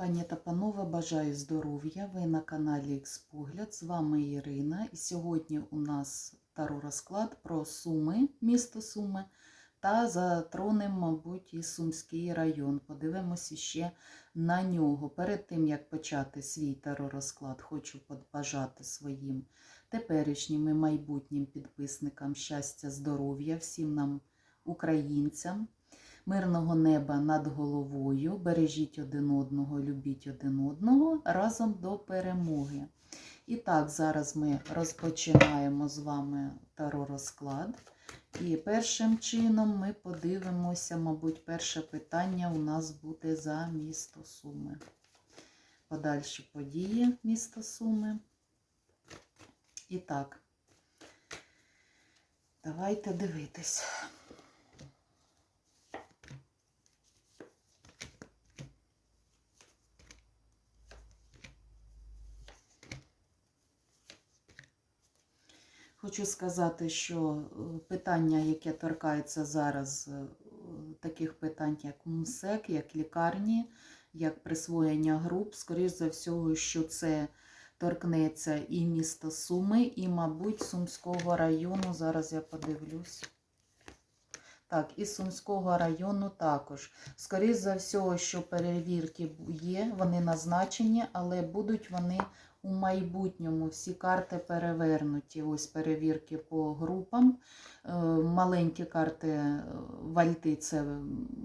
Пані та панове, бажаю здоров'я. Ви на каналі Експогляд. З вами Ірина. І сьогодні у нас таро розклад про Суми, місто Суми, та затронем, мабуть, і Сумський район. Подивимося ще на нього. Перед тим, як почати свій таро розклад, хочу побажати своїм теперішнім і майбутнім підписникам щастя, здоров'я, всім нам, українцям. Мирного неба над головою, бережіть один одного, любіть один одного разом до перемоги. І так, зараз ми розпочинаємо з вами таро розклад. І першим чином ми подивимося, мабуть, перше питання у нас буде за місто Суми. Подальші події міста Суми. І так, давайте дивитись. Хочу сказати, що е, питання, яке торкається зараз е, таких питань, як МСЕК, як лікарні, як присвоєння груп, скоріш за всього, що це торкнеться і міста Суми, і, мабуть, Сумського району. Зараз я подивлюсь. Так, і Сумського району також. Скоріше за всього, що перевірки є, вони назначені, але будуть вони у майбутньому. Всі карти перевернуті. Ось перевірки по групам. Е, Маленькі карти е, вальти це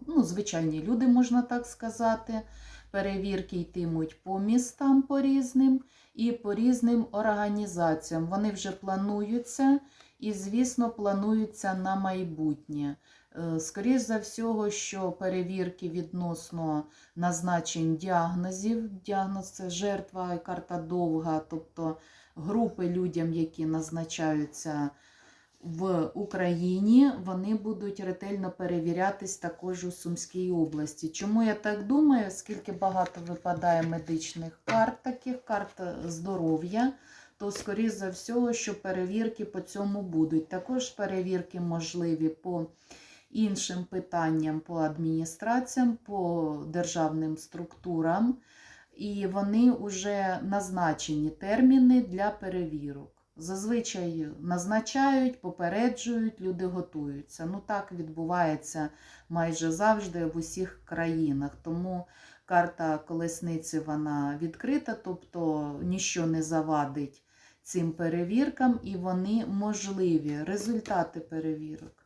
ну, звичайні люди, можна так сказати. Перевірки йтимуть по містам по різним і по різним організаціям. Вони вже плануються і, звісно, плануються на майбутнє. Е, Скоріше за всього, що перевірки відносно назначень діагнозів. Діагноз це жертва і карта довга, тобто групи людям, які назначаються в Україні, вони будуть ретельно перевірятись також у Сумській області. Чому я так думаю? Оскільки багато випадає медичних карт, таких карт здоров'я, то, скоріш за всього, що перевірки по цьому будуть. Також перевірки можливі по іншим питанням по адміністраціям, по державним структурам, і вони вже назначені терміни для перевірок. Зазвичай назначають, попереджують, люди готуються. Ну так відбувається майже завжди в усіх країнах. Тому карта колесниці вона відкрита, тобто ніщо не завадить цим перевіркам, і вони можливі. Результати перевірок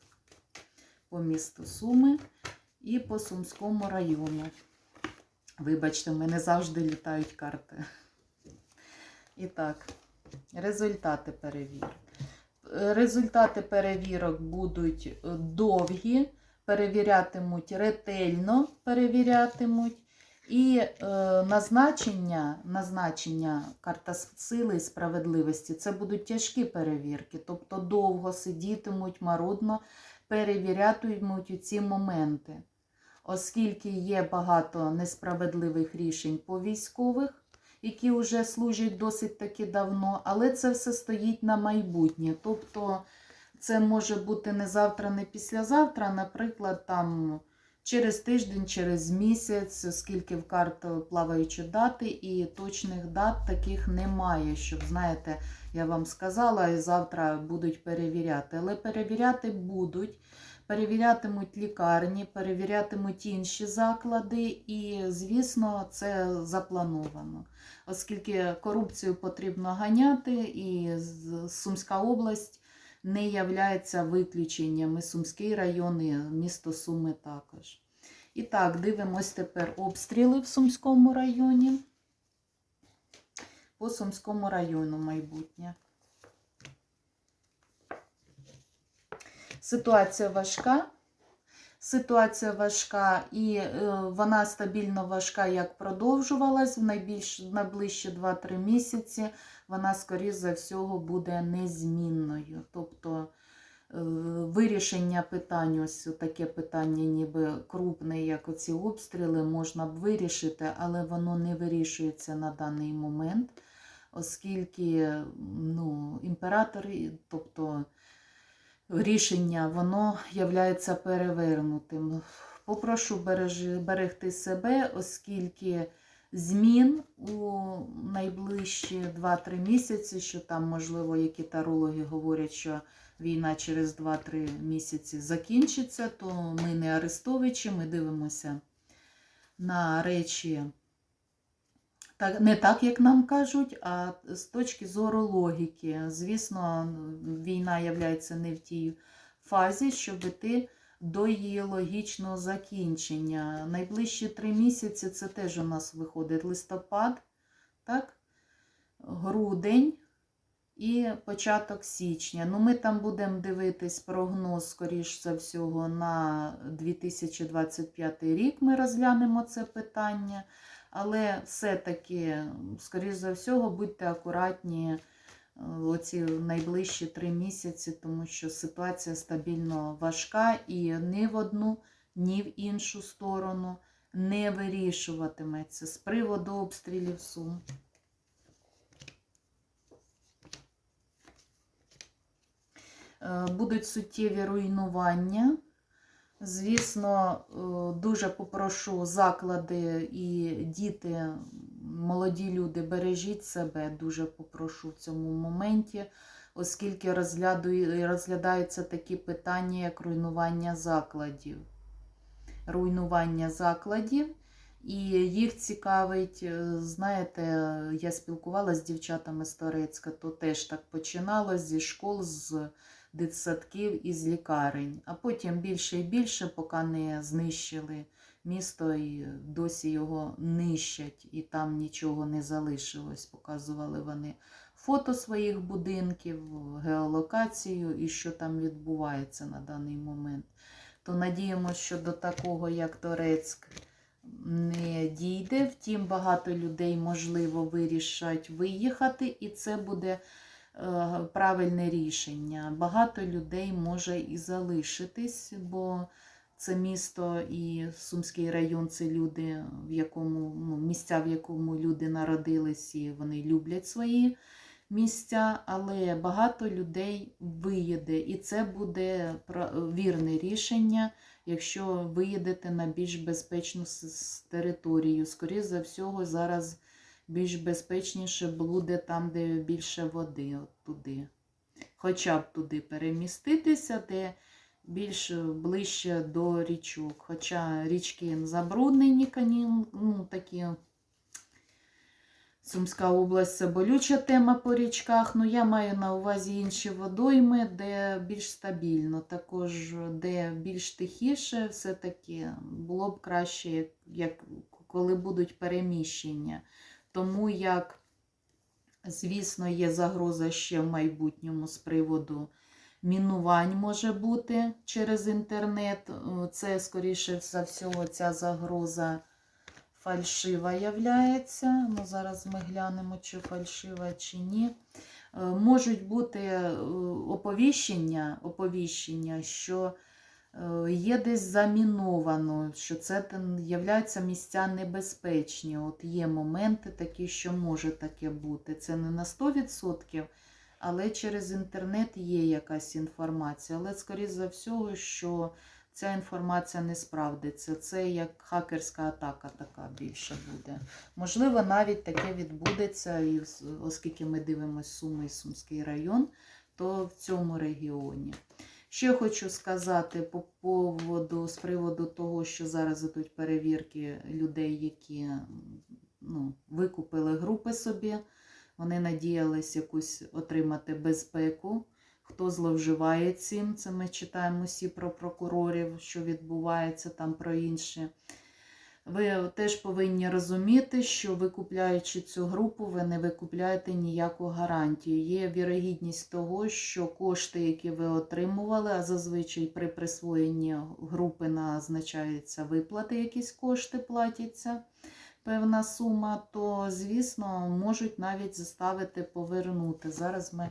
по місту Суми і по Сумському району. Вибачте, в мене завжди літають карти. І так, результати перевірок. Результати перевірок будуть довгі, перевірятимуть ретельно перевірятимуть. І е, назначення, назначення карта сили і справедливості це будуть тяжкі перевірки, тобто довго сидітимуть марудно перевірятимуть ці моменти, оскільки є багато несправедливих рішень по військових, які вже служать досить таки давно, але це все стоїть на майбутнє. Тобто це може бути не завтра, не післязавтра, наприклад, там. Через тиждень, через місяць, оскільки в карту плаваючі дати, і точних дат таких немає, щоб, знаєте, я вам сказала, і завтра будуть перевіряти. Але перевіряти будуть, перевірятимуть лікарні, перевірятимуть інші заклади, і, звісно, це заплановано. Оскільки корупцію потрібно ганяти, і Сумська область не являється виключенням. І Сумський район, і місто Суми також. І так, дивимось тепер обстріли в Сумському районі. По Сумському району майбутнє. Ситуація важка. Ситуація важка і е, вона стабільно важка, як продовжувалась в найбільш найближчі 2-3 місяці. Вона, скоріш за всього, буде незмінною. Тобто е, вирішення питань, ось таке питання, ніби крупне, як оці обстріли, можна б вирішити, але воно не вирішується на даний момент, оскільки ну, імператори, тобто рішення, воно являється перевернутим. Попрошу берегти себе, оскільки змін у найближчі 2-3 місяці, що там, можливо, які тарологи говорять, що війна через 2-3 місяці закінчиться, то ми не арестовичі, ми дивимося на речі так, не так, як нам кажуть, а з точки зору логіки. Звісно, війна є не в тій фазі, щоб іти до її логічного закінчення. Найближчі три місяці це теж у нас виходить листопад, так? грудень і початок січня. Ну, Ми там будемо дивитись прогноз, скоріш за всього, на 2025 рік. Ми розглянемо це питання. Але все-таки, скоріш за всього, будьте акуратні е, оці найближчі три місяці, тому що ситуація стабільно важка і ні в одну, ні в іншу сторону не вирішуватиметься з приводу обстрілів Сум. Е, Будуть суттєві руйнування. Звісно, е, дуже попрошу заклади і діти, молоді люди, бережіть себе, дуже попрошу в цьому моменті, оскільки розглядаються такі питання, як руйнування закладів. Руйнування закладів. І їх цікавить, е, знаєте, я спілкувалася з дівчатами з Торецька, то теж так починалось зі школ, з дитсадків і з лікарень, а потім більше і більше, поки не знищили місто і досі його нищать, і там нічого не залишилось. Показували вони фото своїх будинків, геолокацію і що там відбувається на даний момент. То надіємося, що до такого, як Торецьк, не дійде. Втім, багато людей, можливо, вирішать виїхати, і це буде. Е, правильне рішення. Багато людей може і залишитись, бо це місто і Сумський район це люди, в якому ну, місця, в якому люди народились, і вони люблять свої місця, але багато людей виїде, і це буде вірне рішення. Якщо виїдете на більш безпечну територію, скоріше за всього, зараз більш безпечніше буде там, де більше води, от туди. Хоча б туди переміститися, де більш ближче до річок. Хоча річки забруднені, ну, такі. Сумська область це болюча тема по річках, ну я маю на увазі інші водойми, де більш стабільно, також де більш тихіше, все-таки було б краще, як коли будуть переміщення. Тому як, звісно, є загроза ще в майбутньому з приводу мінувань може бути через інтернет. Це, скоріше за всього, ця загроза фальшива являється. Ну, Зараз ми глянемо, чи фальшива, чи ні. Е, можуть бути е, оповіщення, оповіщення що Е, є десь заміновано, що це являються місця небезпечні. От Є моменти такі, що може таке бути. Це не на 100%, але через інтернет є якась інформація. Але, скоріше за всього, що ця інформація не справдиться. Це як хакерська атака така більше буде. Можливо, навіть таке відбудеться, і оскільки ми дивимося Суми і Сумський район, то в цьому регіоні. Ще хочу сказати по поводу, з приводу того, що зараз ідуть перевірки людей, які ну, викупили групи собі. Вони надіялись якусь отримати безпеку. Хто зловживає цим, це ми читаємо всі про прокурорів, що відбувається там про інші. Ви теж повинні розуміти, що викупляючи цю групу, ви не викупляєте ніяку гарантію. Є вірогідність того, що кошти, які ви отримували, а зазвичай при присвоєнні групи назначаються виплати, якісь кошти платяться, певна сума, то, звісно, можуть навіть заставити повернути. Зараз ми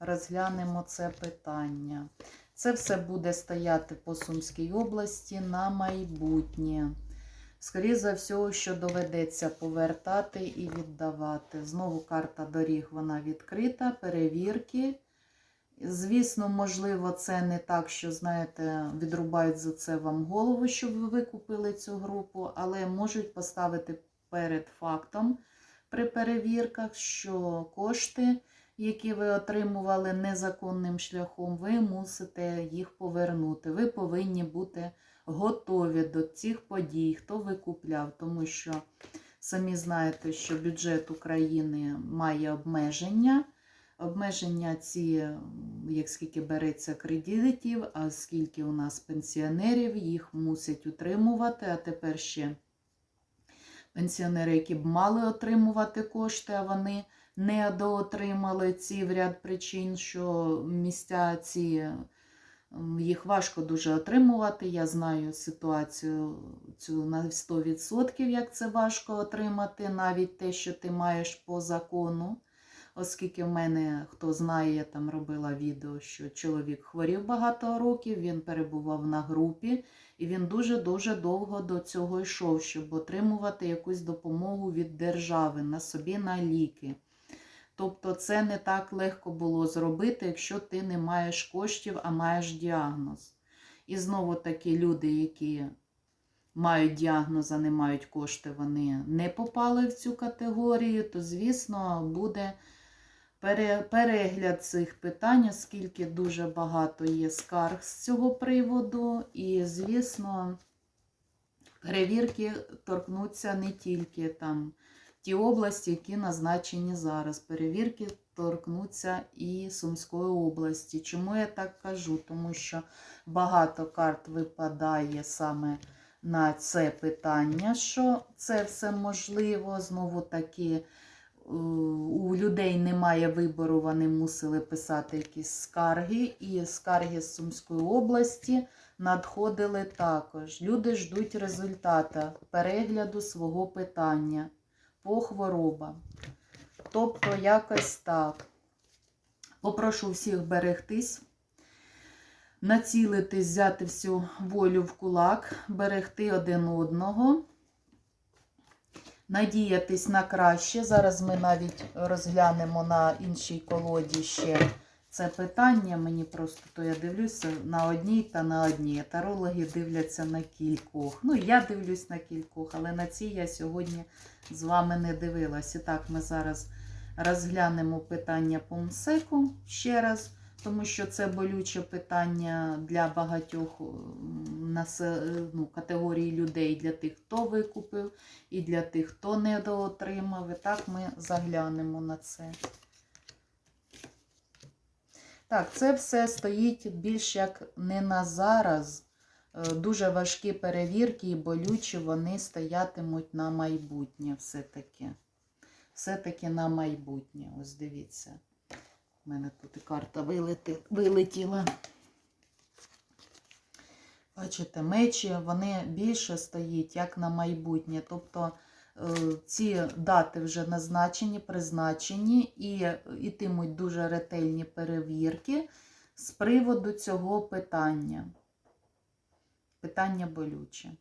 розглянемо це питання. Це все буде стояти по Сумській області на майбутнє. Скоріше за все, що доведеться повертати і віддавати. Знову карта доріг вона відкрита, перевірки. Звісно, можливо, це не так, що, знаєте, відрубають за це вам голову, щоб ви викупили цю групу, але можуть поставити перед фактом при перевірках, що кошти, які ви отримували незаконним шляхом, ви мусите їх повернути. Ви повинні бути готові до цих подій, хто викупляв, тому що самі знаєте, що бюджет України має обмеження. Обмеження ці, як скільки береться кредитів, а скільки у нас пенсіонерів, їх мусять утримувати. А тепер ще пенсіонери, які б мали отримувати кошти, а вони не доотримали ці в ряд причин, що місця ці їх важко дуже отримувати. Я знаю ситуацію цю на 100%, як це важко отримати, навіть те, що ти маєш по закону. Оскільки в мене, хто знає, я там робила відео, що чоловік хворів багато років, він перебував на групі, і він дуже-дуже довго до цього йшов, щоб отримувати якусь допомогу від держави на собі на ліки. Тобто це не так легко було зробити, якщо ти не маєш коштів, а маєш діагноз. І знову такі люди, які мають діагноз, а не мають кошти, вони не попали в цю категорію, то, звісно, буде перегляд цих питань, оскільки дуже багато є скарг з цього приводу. І, звісно, перевірки торкнуться не тільки там ті області, які назначені зараз. Перевірки торкнуться і Сумської області. Чому я так кажу? Тому що багато карт випадає саме на це питання, що це все можливо. Знову таки, е, у людей немає вибору, вони мусили писати якісь скарги, і скарги з Сумської області надходили також. Люди ждуть результата перегляду свого питання по хворобам. Тобто, якось так. Попрошу всіх берегтись, націлитись, взяти всю волю в кулак, берегти один одного, надіятись на краще. Зараз ми навіть розглянемо на іншій колоді ще це питання. Мені просто то я дивлюся на одній та на одній. Тарологи дивляться на кількох. Ну, я дивлюсь на кількох, але на цій я сьогодні з вами не дивилась. І так, ми зараз розглянемо питання по МСЕКу ще раз, тому що це болюче питання для багатьох ну, категорій людей, для тих, хто викупив, і для тих, хто недоотримав. І так ми заглянемо на це. Так, це все стоїть більш як не на зараз. Е, Дуже важкі перевірки і болючі вони стоятимуть на майбутнє все-таки. Все-таки на майбутнє. Ось дивіться. У мене тут і карта вилети, вилетіла. Бачите, мечі, вони більше стоять, як на майбутнє. Тобто ці дати вже назначені, призначені і ітимуть дуже ретельні перевірки з приводу цього питання. Питання болюче.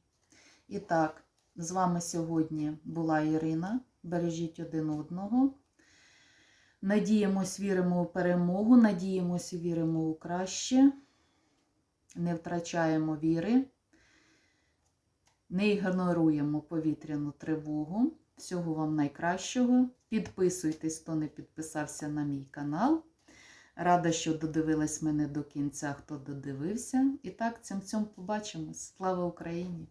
І так, з вами сьогодні була Ірина. Бережіть один одного. Надіємось, віримо у перемогу, надіємось, віримо у краще. Не втрачаємо віри, не ігноруємо повітряну тривогу. Всього вам найкращого. Підписуйтесь, хто не підписався на мій канал. Рада, що додивились мене до кінця, хто додивився. І так, цим цьому побачимось. Слава Україні!